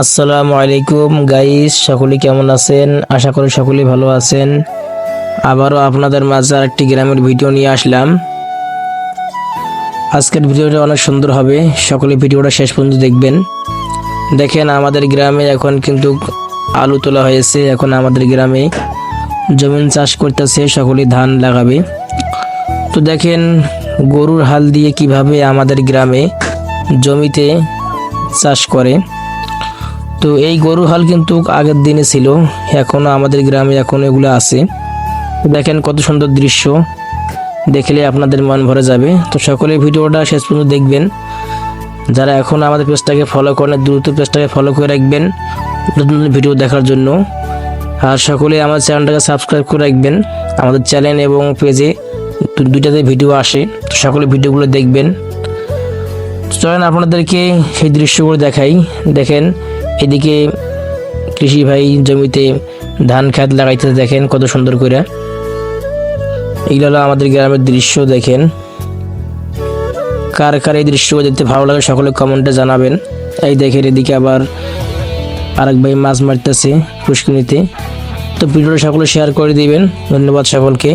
আসসালামু আলাইকুম গাইস সকলে কেমন আছেন? আশা করি সকলে ভালো আছেন। আবারও আপনাদের মাঝে একটি গ্রামের ভিডিও নিয়ে আসলাম। আজকের ভিডিওটা অনেক সুন্দর হবে। সকলে ভিডিওটা শেষ পর্যন্ত দেখবেন। দেখেন, আমাদের গ্রামে এখন কিন্তু আলু তোলা হয়েছে। এখন আমাদের গ্রামে জমিন চাষ করতেছে, সকলে ধান লাগাবে। তো দেখেন, গরুর হাল দিয়ে কীভাবে আমাদের গ্রামে জমিতে চাষ করে। তো এই গরু হাল কিন্তু আগের দিনে ছিল। এখনও আমাদের গ্রামে এখন এগুলো আছে। দেখেন কত সুন্দর দৃশ্য। দেখলে আপনাদের মন ভরে যাবে। তো সকলে ভিডিওটা শেষ পর্যন্ত দেখবেন। যারা এখন আমাদের পেজটাকে ফলো করেন দ্রুত পেজটাকে ফলো করে রাখবেন। নতুন নতুন ভিডিও দেখার জন্য। আর সকলে আমার চ্যানেলটাকে সাবস্ক্রাইব করে রাখবেন। আমাদের চ্যানেল এবং পেজে দুইটাতে ভিডিও আসে। তো সকলে ভিডিওগুলো দেখবেন। চলেন আপনাদেরকে সেই দৃশ্যগুলো দেখাই। দেখেন এদিকে কৃষি ভাই জমিতে ধান খেত লাগাইতে দেখেন কত সুন্দর করে এগুলো হলো আমাদের গ্রামের দৃশ্য, দেখেন। কার কার এই দৃশ্য দেখতে ভালো লাগে সকলে কমেন্টে জানাবেন। এই দেখেন এদিকে আবার আরেক ভাই মাছ মারতেছে পুষ্কিনিতে তো ভিডিওটা সকলে শেয়ার করে দিবেন। ধন্যবাদ সকলকে।